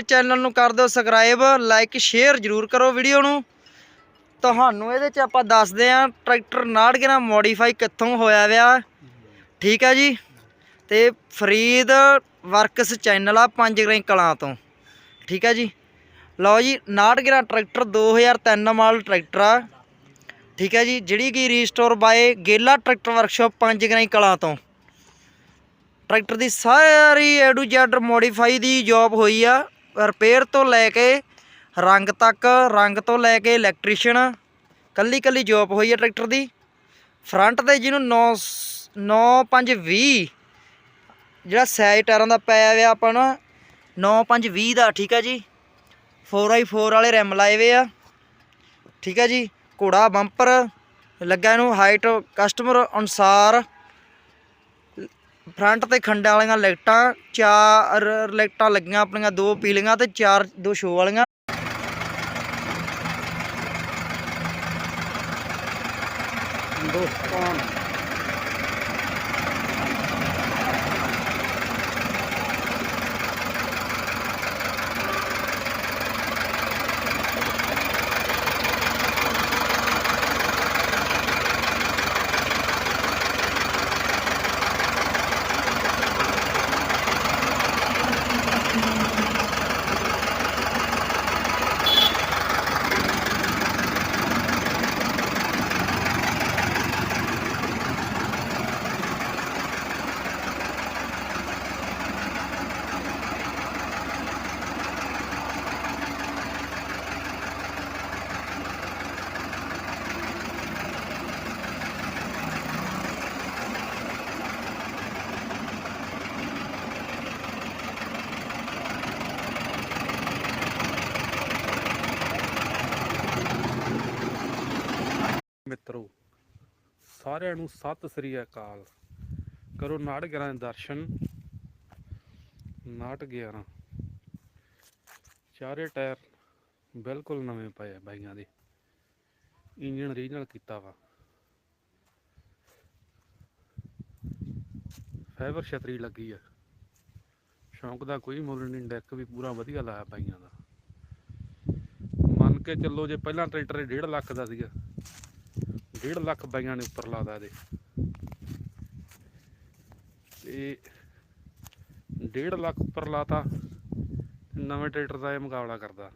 Channel ਨੂੰ ਕਰ ਦਿਓ ਸਬਸਕ੍ਰਾਈਬ ਲਾਈਕ ਸ਼ੇਅਰ ਜਰੂਰ ਕਰੋ ਵੀਡੀਓ ਨੂੰ। ਤੁਹਾਨੂੰ ਇਹਦੇ ਚ ਆਪਾਂ ਦੱਸਦੇ ਆਂ ਟਰੈਕਟਰ ਨਾੜਗਰਾ ਮੋਡੀਫਾਈ ਕਿੱਥੋਂ ਹੋਇਆ ਵਿਆ। ਠੀਕ ਹੈ ਜੀ? ਤੇ ਫਰੀਦ ਵਰਕਸ ਚੈਨਲ ਆ ਪੰਜ ਗ੍ਰੈਂ ਕਲਾਂ ਤੋਂ। ਠੀਕ ਹੈ ਜੀ? ਲਓ ਜੀ ਨਾੜਗਰਾ ਟਰੈਕਟਰ 2003 ਮਾਡਲ ਟਰੈਕਟਰ ਆ। ਠੀਕ ਹੈ ਜੀ? ਜਿਹੜੀ ਕਿ restore by Gela tractor workshop Panjgrain Kalan ਤੋਂ। ਟਰੈਕਟਰ ਦੀ ਸਾਰੀ ਐਡੂ ਜ਼ੈਡ ਮੋਡੀਫਾਈ ਦੀ ਜੌਬ ਹੋਈ ਆ। ਰਿਪੇਅਰ ਤੋਂ ਲੈ ਕੇ ਰੰਗ ਤੱਕ, ਰੰਗ ਤੋਂ ਲੈ ਕੇ ਇਲੈਕਟ੍ਰੀਸ਼ੀਅਨ ਕੱਲੀ ਕੱਲੀ ਜੋਬ ਹੋਈ ਆ ਟਰੈਕਟਰ ਦੀ। ਫਰੰਟ ਤੇ ਜਿਹਨੂੰ 9 9520 ਜਿਹੜਾ ਸਾਈਜ਼ ਟਾਇਰਾਂ ਦਾ ਪਿਆ ਹੋਇਆ ਆਪਾਂ ਨਾ 9520 ਦਾ, ਠੀਕ ਹੈ ਜੀ? 4x4 ਵਾਲੇ ਰੈਮ ਲਾਏ ਹੋਏ ਆ। ਠੀਕ ਹੈ ਜੀ? ਘੋੜਾ ਬੰਪਰ ਲੱਗਾ ਇਹਨੂੰ ਹਾਈਟ ਕਸਟਮਰ ਅਨੁਸਾਰ ਫਰੰਟ ਤੇ ਖੰਡਾਂ ਵਾਲੀਆਂ ਲਾਈਟਾਂ, ਚਾਰ ਲਾਈਟਾਂ ਲੱਗੀਆਂ ਆਪਣੀਆਂ, ਦੋ ਪੀਲੀਆਂ ਤੇ ਚਾਰ, ਦੋ ਸ਼ੋ ਵਾਲੀਆਂ। ਦੋਸਤਾਂ। ਮਿੱਤਰੋ, ਸਾਰਿਆਂ ਨੂੰ ਸਤਿ ਸ੍ਰੀ ਅਕਾਲ। ਕਰੋ ਨਾਟ 11 ਦੇ ਦਰਸ਼ਨ। ਨਾਟ 11 ਚਾਰੇ ਟਾਇਰ ਬਿਲਕੁਲ ਨਵੇਂ ਪਏ ਆ ਬਾਈਆਂ ਦੇ। ਇੰਜਨ ਰੀਜਨਲ ਕੀਤਾ ਵਾ। ਫਾਈਬਰ ਛਤਰੀ ਲੱਗੀ ਆ। ਸ਼ੌਂਕ ਦਾ ਕੋਈ ਮੁੱਲ ਨਹੀਂ ਡੈਕ ਵੀ ਪੂਰਾ ਵਧੀਆ ਲਾਇਆ ਬਾਈਆਂ ਦਾ। ਮੰਨ ਕੇ ਚੱਲੋ ਜੇ ਪਹਿਲਾਂ ਟਰੈਕਟਰ 1.5 ਲੱਖ ਦਾ ਸੀਗਾ। 1.5 ਲੱਖ ਬਾਈਆਂ ਨੇ ਉੱਪਰ ਲਾਦਾ ਇਹਦੇ। ਤੇ 1.5 ਲੱਖ ਉੱਪਰ ਲਾਤਾ, ਨਵੇਂ ਟਰੈਕਟਰ ਦਾ ਇਹ ਮੁਕਾਬਲਾ ਕਰਦਾ।